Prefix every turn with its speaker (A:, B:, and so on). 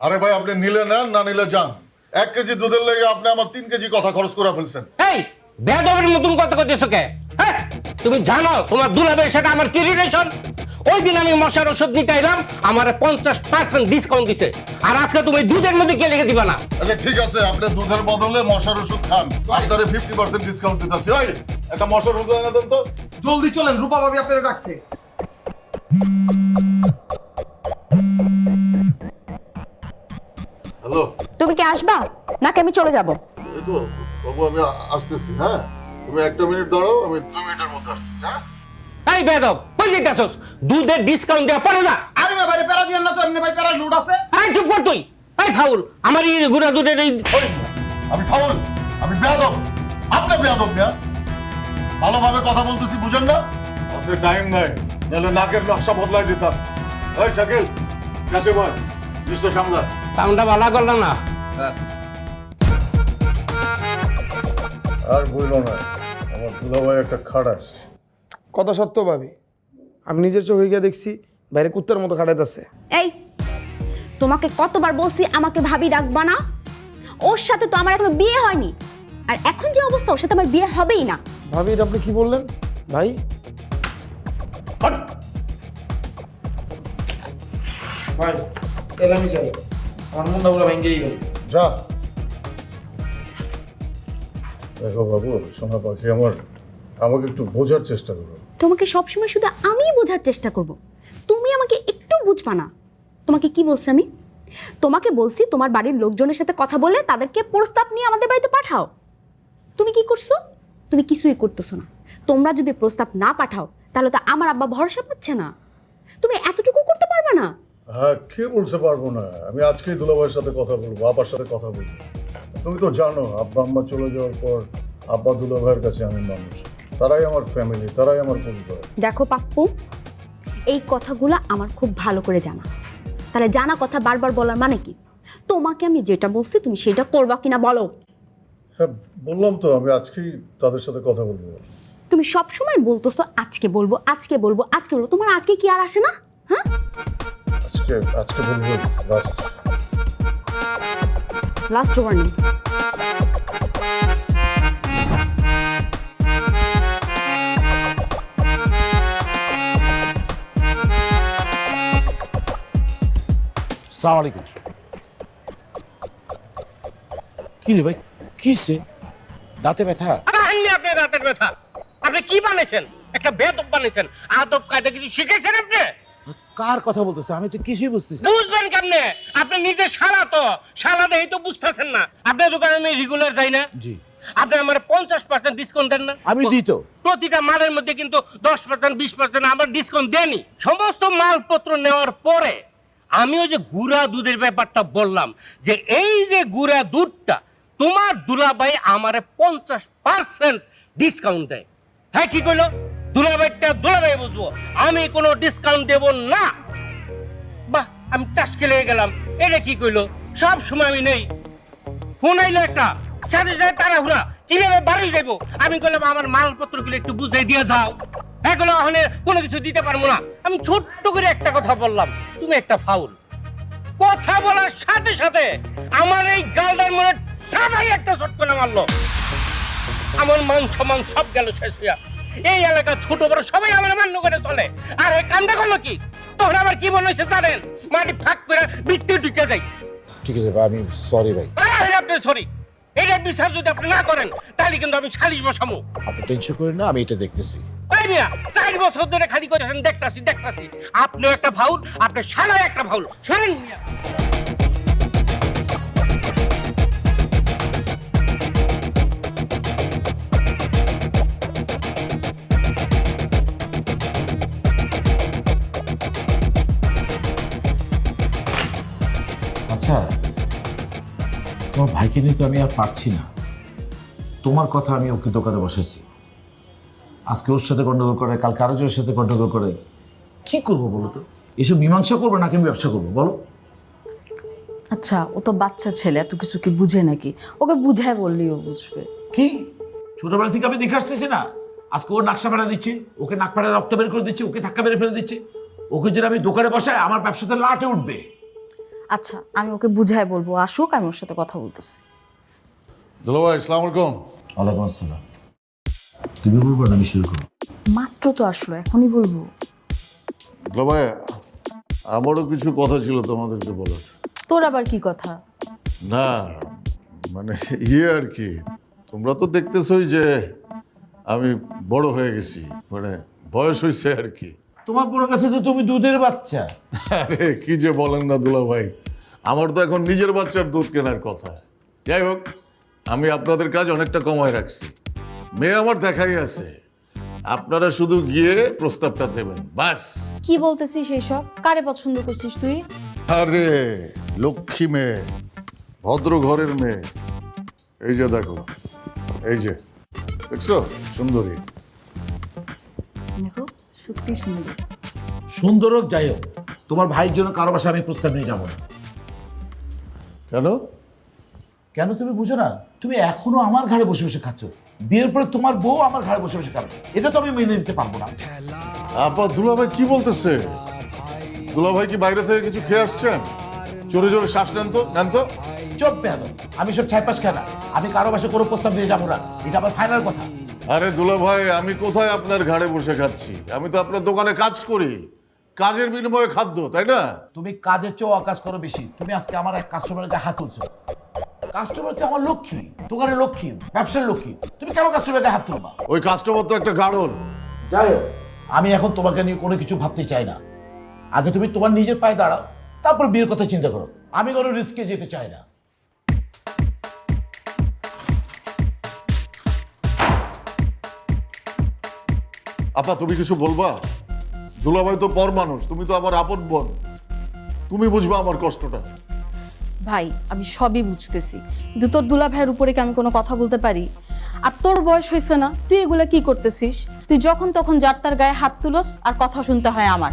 A: আরে ভাই আপনি নিলে নেন না নিলে যান। এক কেজি দুধের লেগে আপনি আমার তিন কেজি কথা খরচ করে ফেলছেন।
B: এই বেদবের মতন কথা কইতেছো কে? হ্যাঁ তুমি জানো তোমার দুলাবের সাথে আমার কি রিলেশন ওই দিন আমি মশার ওষুধ নিতে এলাম আমার পঞ্চাশ পার্সেন্ট ডিসকাউন্ট দিছে। আর আজকে তুমি দুধের মধ্যে কে লিখে দিবা না?
A: আচ্ছা ঠিক আছে আপনি দুধের বদলে মশার ওষুধ খান। আপনারে ফিফটি পার্সেন্ট ডিসকাউন্ট দিতেছি। ওই একটা মশার ওষুধ এনে দেন তো।
C: জলদি চলেন রূপা ভাবি আপনারা ডাকছে।
D: আসবা? নাকি আমি চলে যাব?
A: এই তো বাবু আমি আ- আসতেছি হ্যাঁ? তুমি একটা মিনিট দাঁড়াও আমি দুই মিনিটের মধ্যে আসতেছি হ্যাঁ?
B: এই বেদব কই যেতেছস দুধের ডিসকাউন্ট দেওয়া পারো না
C: আরে ভাই প্যারা দিয়েন না তো এমনি ভাই প্যারা লুট আছে।
B: এই চুপ কর তুই। এই ফাউল আমার এই গুড়া দুধের এই
A: ওই, আমি ফাউল আমি বেয়াদব আপনি বেয়াদব মিয়া। ভালোভাবে কথা বলতেছি বুঝেন না? আপনার টাইম নাই নাহলে নাকের নকশা বদলাই দিতাম। ওই শাকিল কাছে বল লিস্ট সামলা
B: কামটা ভালো করল না।
A: আর বইল না আমার দুলাভাই একটা
C: কথা সত্য ভাবি আমি নিজের চোখে গিয়ে দেখছি বাইরে কুত্তার মতো খাটাইতেছে
D: এই তোমাকে কতবার বলছি আমাকে ভাবি রাখবা না? ওর সাথে তো আমার এখনও বিয়ে হয়নি। আর এখন যে অবস্থা ওর সাথে আমার বিয়ে হবেই না।
C: ভাবি এটা আপনি কি বললেন? ভাই? ভাই তাহলে আমি যাই আমার মনটা পুরো ভেঙেই গেল
A: যা। দেখো বাবু, সোনা পাখি আমার, আমাকে একটু বোঝার চেষ্টা করো।
D: তোমাকে সবসময় শুধু আমিই বোঝার চেষ্টা করব। তুমি আমাকে একটু বুঝবা না। তোমাকে কি বলছি আমি? তোমাকে বলছি তোমার বাড়ির লোকজনের সাথে কথা বলে তাদেরকে প্রস্তাব নিয়ে আমাদের বাড়িতে পাঠাও। তুমি কি করছ? তুমি কিছুই করতেছো না। তোমরা যদি প্রস্তাব না পাঠাও, তাহলে তো আমার আব্বা ভরসা পাচ্ছে না। তুমি এতটুকু করতে পারবে না।
A: হ্যাঁ কে বলতে পারব না? আমি আজকেই দুলাভাইয়ের সাথে কথা বলব আব্বার সাথে কথা বলব। তুমি তো জানো আব্বা আম্মা চলে যাওয়ার পর আব্বা দুলাভাইয়ের কাছে আমি মানুষ। তারাই আমার ফ্যামিলি তারাই আমার পরিবার।
D: দেখো পাপ্পু এই কথাগুলো আমার খুব ভালো করে জানা। তাহলে জানা কথা বারবার বলার মানে কি? তোমাকে আমি যেটা বলছি তুমি সেটা করবা কিনা বলো।
A: হ্যাঁ বললাম তো আমি আজকেই তাদের সাথে কথা বলব।
D: তুমি সব সময় বলতেছো আজকে বলব আজকে বলব আজকে বলব। তোমার আজকে কি আর আসে না? হ্যাঁ?
A: আজকে আজকে বলব লাস্ট
D: লাস্ট ওয়ার্নিং
E: সালাম আলাইকুম কি রে ভাই? কিসে দাঁতে ব্যথা?
B: আননি আপনি রাতের ব্যথা। আপনি কি বানাইছেন? একটা বেদব বানাইছেন। আদব কায়দা কিছু শিখেছেন আপনি?
E: কার কথা বলতেছে? আমি তো কিছুই বুঝতেছি
B: বুঝবেন কেমনে? আপনি নিজে শালা তো। শালা দেই তো বুঝতেছেন না। আপনার দোকানে আমি রেগুলার যাই না।
E: জি।
B: আপনি আমার পঞ্চাশ পার্সেন্ট ডিসকাউন্ট দেন না।
E: আমি দিই তো।
B: প্রতিটা মালের মধ্যে কিন্তু দশ পার্সেন্ট বিশ পার্সেন্ট আমার ডিসকাউন্ট দেনি সমস্ত মালপত্র নেওয়ার পরে আমি ওই যে গুড়া দুধের ব্যাপারটা বললাম যে এই যে গুড়া দুধটা তোমার দুলাভাই আমার পঞ্চাশ পার্সেন্ট ডিসকাউন্ট দেয়। হ্যাঁ কি কইলো দুলাভাইটা দুলাভাই বুঝব। আমি কোনো ডিসকাউন্ট দেব না। বাহ, আমি টাসকে লেগে গেলাম। এটা কি কইলো? সব সময় আমি নেই। ফোন আইলো একটা। সাথে সাথে তাড়াহুড়া। কীভাবে বাড়ি যাব আমি কইলাম আমার মালপত্রগুলো একটু বুঝাই দিয়ে যাও। এগুলো ওখানে কোনো কিছু দিতে পারব না। আমি ছোট্ট করে একটা কথা বললাম। তুমি একটা ফাউল কথা বলার সাথে সাথে আমার এই গালটার মনে ঠাবাই একটা করে মারলো। আমার মান সম্মান সব গেল শেষ হইয়া। এই এলাকা ছোট বড় সবাই আমার মান্য করে চলে। আর এই কান্দা করল কি? তখন আবার কি মনে হয়েছে জানেন? মাটি ফাঁক করে বৃত্তি ঢুকে যাই
E: ঠিক আছে ভাই আমি সরি ভাই।
B: আরে আপনি সরি এটা বিচার যদি আপনি না করেন তাহলে কিন্তু আমি সালিশ বসামু
E: আপনি টেনশন করেন না আমি এটা দেখতেছি।
B: এই মিয়া চার বছর ধরে খালি করেছেন দেখতাছি দেখতাছি। আপনিও একটা ভাউল আপনার শালাও একটা ভাউল। শোনেন মিয়া।
E: ভাইকে নিয়ে তো আমি আর পারছি না। তোমার কথা আমি ওকে দোকানে বসেছি আজকে ওর সাথে গন্ডগোল করে কাল কারও জোর সাথে গন্ডগোল করে। কি করব বলো তো? এসব মীমাংসা করব নাকি আমি ব্যবসা করব? বলো।
F: আচ্ছা ও তো বাচ্চা ছেলে এত কিছু কি বুঝে নাকি? ওকে বুঝায় বললি ও বুঝবে।
E: কি? ছোটবেলা থেকে আমি দেখে আসতেছি না? আজকে ওর নাকশা পাড়া দিচ্ছি ওকে নাক পাড়া রক্ত বের করে দিচ্ছি ওকে ধাক্কা মেরে ফেলে দিচ্ছি। ওকে যদি আমি দোকানে বসাই আমার ব্যবসাতে লাটে উঠবে।
F: আচ্ছা আমি ওকে বুঝাই বলব আসুক আমি ওর সাথে কথা বলতেছি।
A: দুলা ভাই আসসালামু আলাইকুম।
E: ওয়ালাইকুম আসসালাম। তুমি বলব না আমি শুরু করব?
F: মাত্র তো আসলো এখনই বলব।
A: দুলা ভাই আমারও কিছু কথা ছিল তোমাদেরকে বলার।
F: তোর আবার কি কথা?
A: না মানে ইয়ে আর কি তোমরা তো দেখতেছই যে আমি বড় হয়ে গেছি মানে বয়স হয়েছে আর কি।
E: তোমার পুরো কাছে তো তুমি দুধের বাচ্চা?
A: আরে কি যে বলেন না দুলা ভাই? আমার তো এখন নিজের বাচ্চার দুধ কেনার কথা। যাই হোক আমি আপনাদের কাজ অনেকটা কমায় রাখছি। মেয়ে আমার দেখাই আছে। আপনারা শুধু গিয়ে প্রস্তাবটা দেবেন বাস।
F: কি বলতেছিস এইসব? কারে পছন্দ করছিস তুই?
A: আরে লক্ষ্মী মেয়ে ভদ্র ঘরের মেয়ে। এই যে দেখো এই যে দেখছ? সুন্দরী।
F: দেখো সত্যি সুন্দর।
E: সুন্দর হোক যাই হোক তোমার ভাইয়ের জন্য কারও বাসায় আমি প্রস্তাব নিয়ে যাব না।
A: কেন?
E: কেন তুমি বুঝো না? তুমি এখনও আমার ঘাড়ে বসে বসে খাচ্ছ। বিয়ের পরে তোমার বউ আমার ঘাড়ে বসে বসে খাবে। এটা তো আমি মেনে নিতে পারব না।
A: আপা দুলাভাই কি বলতেছে? দুলা ভাই কি বাইরে থেকে কিছু খেয়ে আসছেন? জোরে জোরে শ্বাস নেন তো নেন তো।
E: চোপ পেয়াদ আমি সব ছাইপাস খেলা আমি কারও বাসায় কোনো প্রস্তাব নিয়ে যাব না। এটা আমার ফাইনাল কথা।
A: আরে দুলাভাই আমি কোথায় আপনার ঘাড়ে বসে খাচ্ছি? আমি তো আপনার দোকানে কাজ করি। কাজের বিনিময়ে খাদ্য তাই না?
E: তুমি কাজের চেয়েও অকাজ করো বেশি। তুমি আজকে আমার এক কাস্টমারের গায়ে হাত তুলছো। কাস্টমার হচ্ছে আমার লক্ষ্মী। দোকানের লক্ষ্মী ব্যবসার লক্ষ্মী। তুমি কেন কাস্টমারের গায়ে হাত তুলবা?
A: ওই কাস্টমার তো একটা গাড়ল।
E: যাই হোক আমি এখন তোমাকে নিয়ে কোনো কিছু ভাবতে চাই না। আগে তুমি তোমার নিজের পায়ে দাঁড়াও তারপর বিয়ের কথা চিন্তা করো। আমি কোনো রিস্কে যেতে চাই না।
A: আপা, তুমি কিছু বলবা? দুলাভাই তো পর মানুষ, তুমি তো আমার আপন বোন। তুমি বুঝবা আমার কষ্টটা।
F: ভাই, আমি সবই বুঝতেছি। কিন্তু তোর দুলা ভাইয়ের উপরে কি আমি কোনো কথা বলতে পারি? আর তোর বয়স হয়েছে না, তুই এগুলা কি করতেছিস? তুই যখন তখন যার তার গায়ে হাত তুলস আর কথা শুনতে হয় আমার।